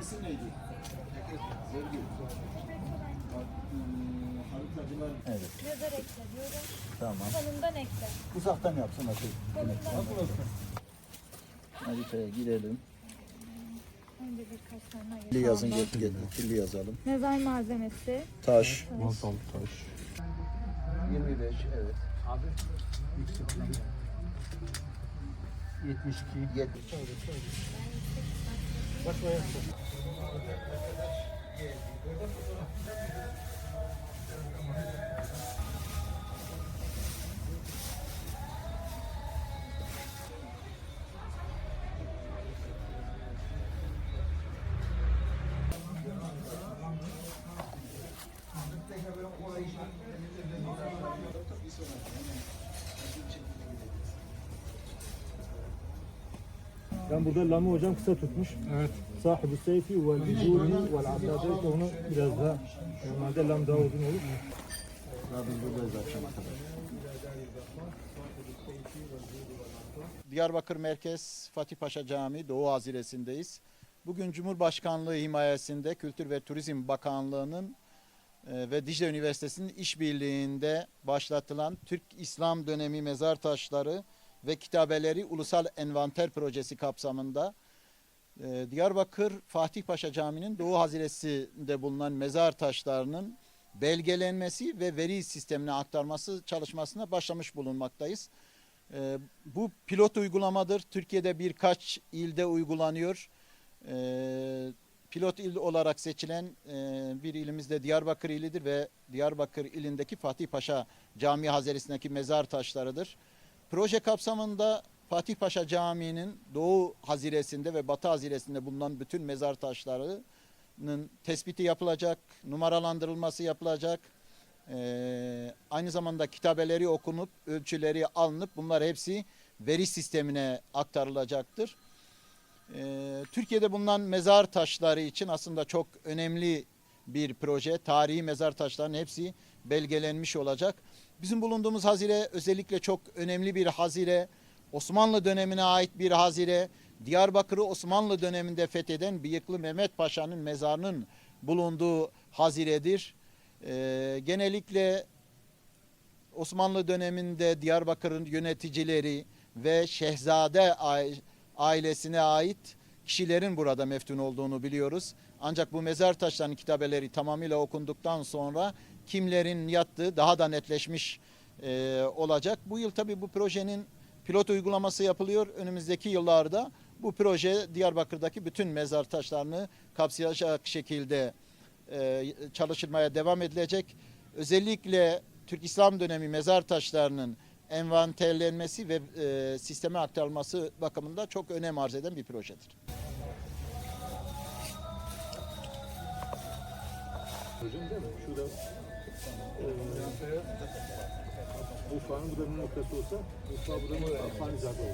İsim neydi? Haritacılar. Evet. Nazar ekle diyorum. Tamam. Sonundan ekle. Uzaktan yapsın nasıl? Sonundan Haritaya girelim. Önce birkaç tane ayır. Kirli yazın getir getir. Kirli yazalım. Mezar malzemesi. Taş. Masal taş. 25 evet. Abi. 72. Пошли. Ben burada Lami hocam kısa tutmuş. Evet. Sahibi seyfi ve vücudi ve abdade onu biraz daha normalde lam daha uzun olur. Biz buradayız akşama kadar. Diyarbakır Merkez Fatih Paşa Camii Doğu Haziresindeyiz. Bugün Cumhurbaşkanlığı himayesinde Kültür ve Turizm Bakanlığı'nın e, ve Dicle Üniversitesi'nin işbirliğinde başlatılan Türk İslam dönemi mezar taşları ve kitabeleri Ulusal Envanter Projesi kapsamında e, Diyarbakır Fatih Paşa Camii'nin Doğu Haziresi'nde bulunan mezar taşlarının belgelenmesi ve veri sistemine aktarması çalışmasına başlamış bulunmaktayız. E, bu pilot uygulamadır. Türkiye'de birkaç ilde uygulanıyor. E, pilot il olarak seçilen e, bir ilimiz de Diyarbakır ilidir ve Diyarbakır ilindeki Fatih Paşa Camii Haziresi'ndeki mezar taşlarıdır. Proje kapsamında Fatih Paşa Camii'nin Doğu Haziresinde ve Batı Haziresinde bulunan bütün mezar taşlarının tespiti yapılacak, numaralandırılması yapılacak. Ee, aynı zamanda kitabeleri okunup, ölçüleri alınıp bunlar hepsi veri sistemine aktarılacaktır. Ee, Türkiye'de bulunan mezar taşları için aslında çok önemli bir proje. Tarihi mezar taşlarının hepsi belgelenmiş olacak. Bizim bulunduğumuz hazire özellikle çok önemli bir hazire. Osmanlı dönemine ait bir hazire. Diyarbakır'ı Osmanlı döneminde fetheden Bıyıklı Mehmet Paşa'nın mezarının bulunduğu haziredir. Ee, genellikle Osmanlı döneminde Diyarbakır'ın yöneticileri ve Şehzade ai- ailesine ait kişilerin burada meftun olduğunu biliyoruz. Ancak bu mezar taşlarının kitabeleri tamamıyla okunduktan sonra kimlerin yattığı daha da netleşmiş e, olacak. Bu yıl tabii bu projenin pilot uygulaması yapılıyor. Önümüzdeki yıllarda bu proje Diyarbakır'daki bütün mezar taşlarını kapsayacak şekilde e, çalışılmaya devam edilecek. Özellikle Türk İslam dönemi mezar taşlarının envanterlenmesi ve e, sisteme aktarılması bakımında çok önem arz eden bir projedir. Şurada Urfa'nın buranın noktası olsa Urfa buranın Afganizade olur.